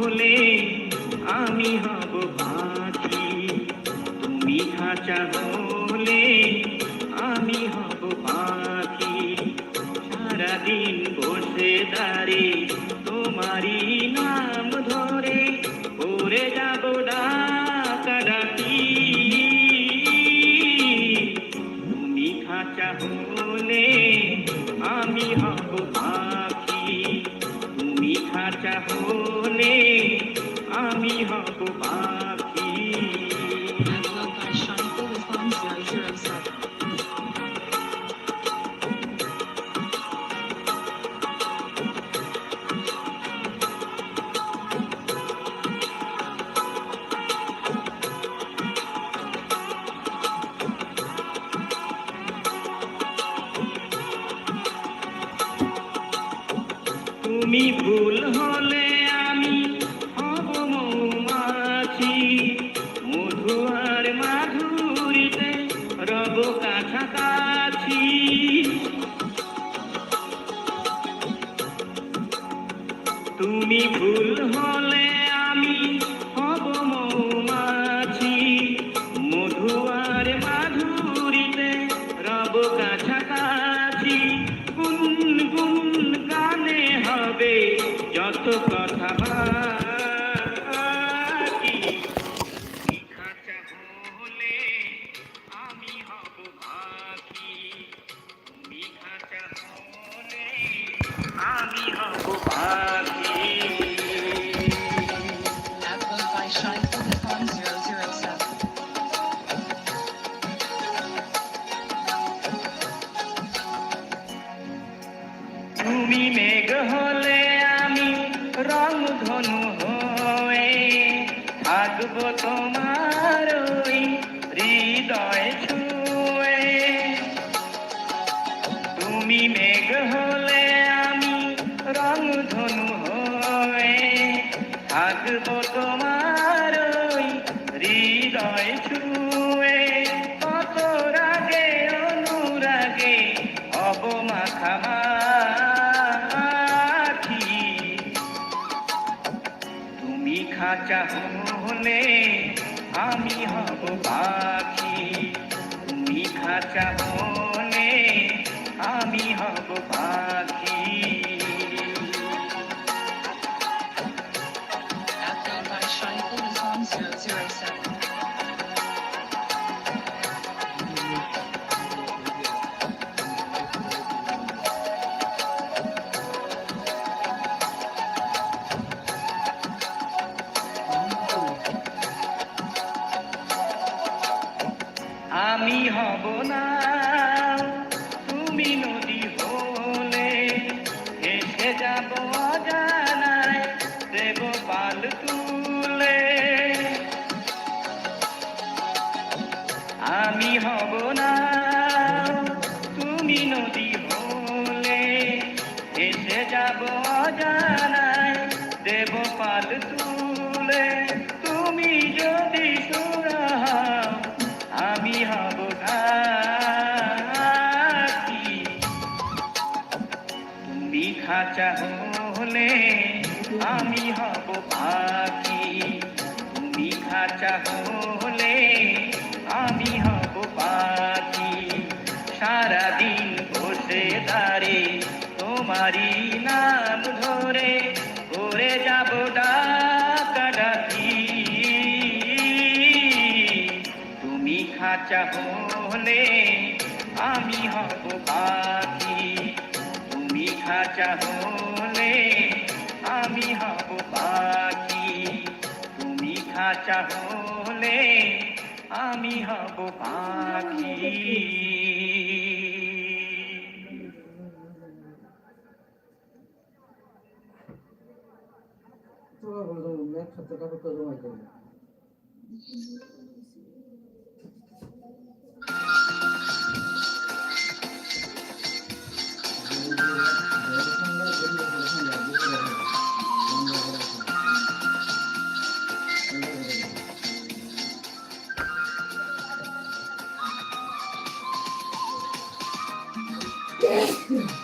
হলে আমি হব পাখি। তুমি খাঁচা হলে আমি হব পাখি। সারাদিন বসে দাঁড়ে তোমারই নাম ধরে ওরে যাব ডাকাডাকি হলে আমি হব তুমি ভুল হলে বাকি আমি হব পাখি তুমি খাঁচা হলে আমি হব পাখি Catalog by Shankar Farm 007. তুমি মেঘ হলে রং ধনু হয়ে থাকব তোমার ওই হৃদয় ছুঁয়ে। তুমি মেঘ হলে আমি রং ধনু হয়ে থাকব তোমার ওই হৃদয় ছুঁয়ে। কত রাগে, অনুরাগে হব হলে আমি হব পাখি। তুমি খাঁচা হলে है तू আমি হব পাখি। তুমি খাঁচা হলে আমি হব পাখি। তুমি খাঁচা হলে আমি হব পাখি। একসাথে Yeah.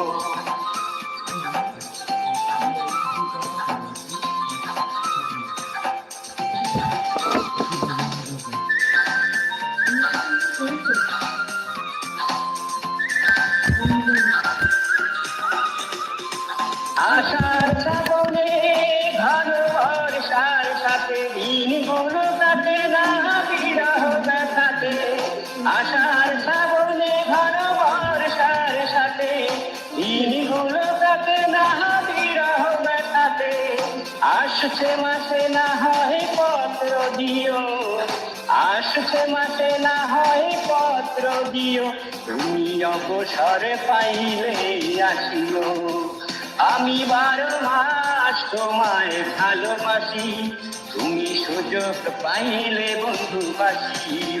দিনগুলো কাটে না বিরহ ব্যথাতে আসছে মাসে না হয় পত্র দিও আসছে মাসে না হয় পত্র দিও তুমি অবসরে পাইলে আসিও। আমি বারো মাস তোমায় ভালোবাসি। তুমি সুযোগ পাইলে বন্ধু বাসিও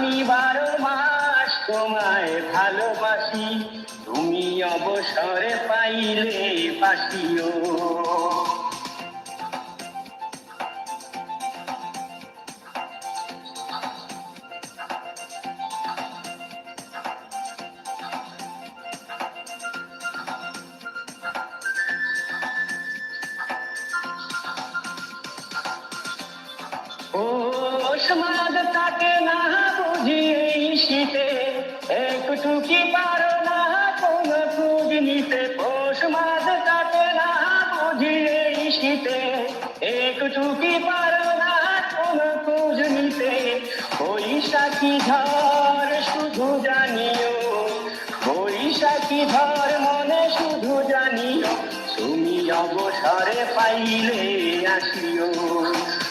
আমি বারো মাস তোমায় ভালোবাসি তুমি অবসরে পাইলে বাসিও। ও মাঘ তাকে না শীতে একটু কি পারো না, কোন খুঁজ নিতে। পৌষ মাঘ তাকে না বুঝি এই শীতে। একটু না, কোন খোঁজ নিতে। বৈশাখী ঝড় শুধু জানিও, বৈশাখী ঝড় মনে শুধু জানিও, তুমি অবসরে পাইলে আসিও।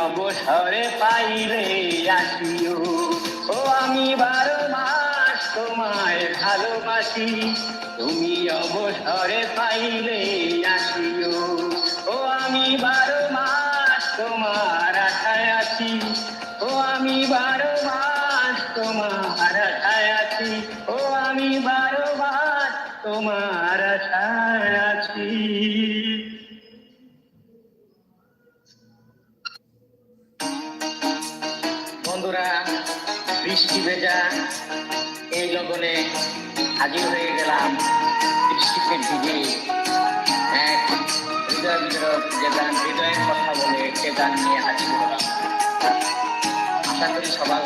অবসরে পাইলে আসিও। ও, আমি বারো মাস তোমায় ভালোবাসি। তুমি অবসরে পাইলে আসিও। ও, আমি বারো ভেজা এই লগনে হাজির হয়ে গেলাম বৃষ্টিতে ভিজে এক হৃদয় বিতরক যে হৃদয়ের কথা বলে, সে নিয়ে হাজির হলাম। আশা করি সবার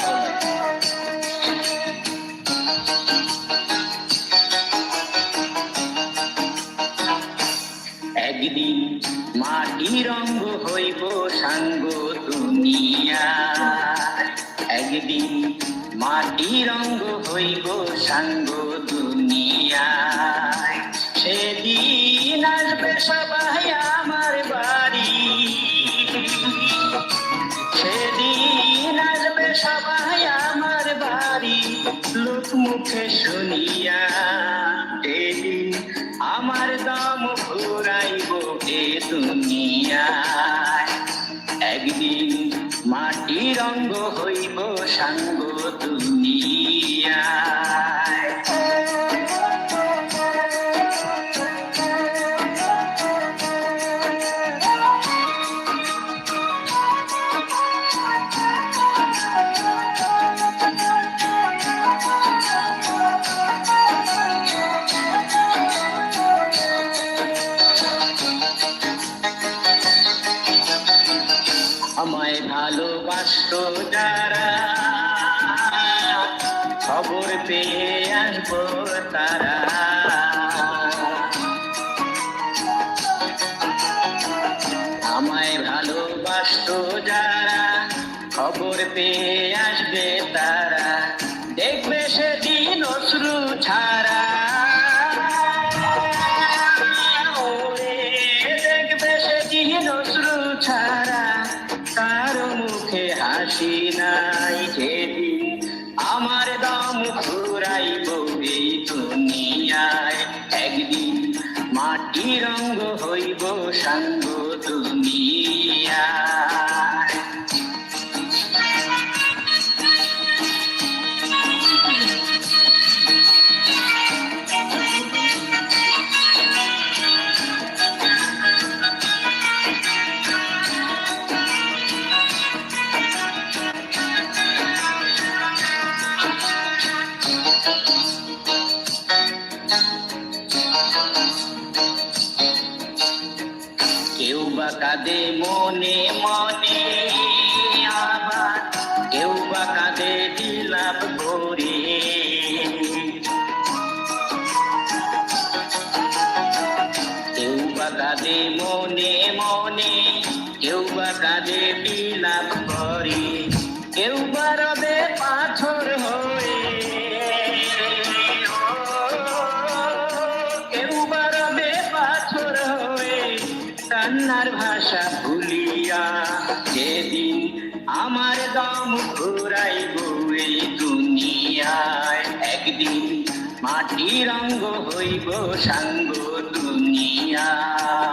মাটি রঙ্গ হইব সাঙ্গ দুনিয়ায়। সেদিন আসবে সবাই আমার বাড়ি। সেদিন আসবে সবাই আমার বাড়ি। লোক মুখে শুনিয়া রঙ্গ হইব সাঙ্গ দুনিয়ায় কেউ বা কাঁদে মনে মনে কান্নার ভাষা ভুলিয়া যেদিন আমার দম ঘুরাইব এই দুনিয়ায়, একদিন মাটির অঙ্গ হইব সাঙ্গ দুনিয়ায়।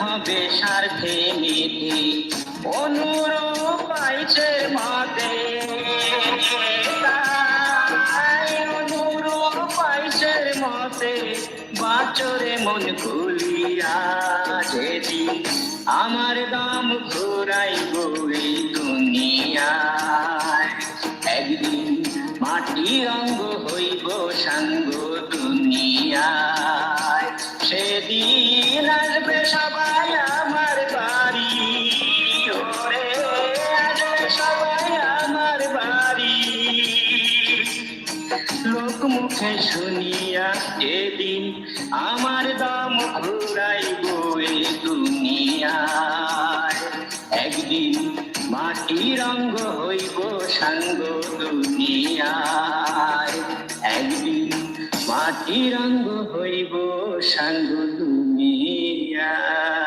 হবে স্বার্থে মেতে অনুরূপ পাইছে মাতে। অনুরূপ পাইছে মতে। বাচরে মন খুলিয়া যেদিন আমার দাম ঘুরাইব এই দুনিয়ায়। একদিন মাটি অঙ্গ হইব সাঙ্গ দুনিয়ায়। সবাই আমার বাড়ি। ওরে মুখে শুনিয়া যেদিন আমার দাম ঘুরাইব এই দুনিয়ায়। একদিন মাটির অঙ্গ হইব সাঙ্গ দুনিয়ায়। একদিন মাটির অঙ্গ হইব সাঙ্গ দুনিয়ায় يا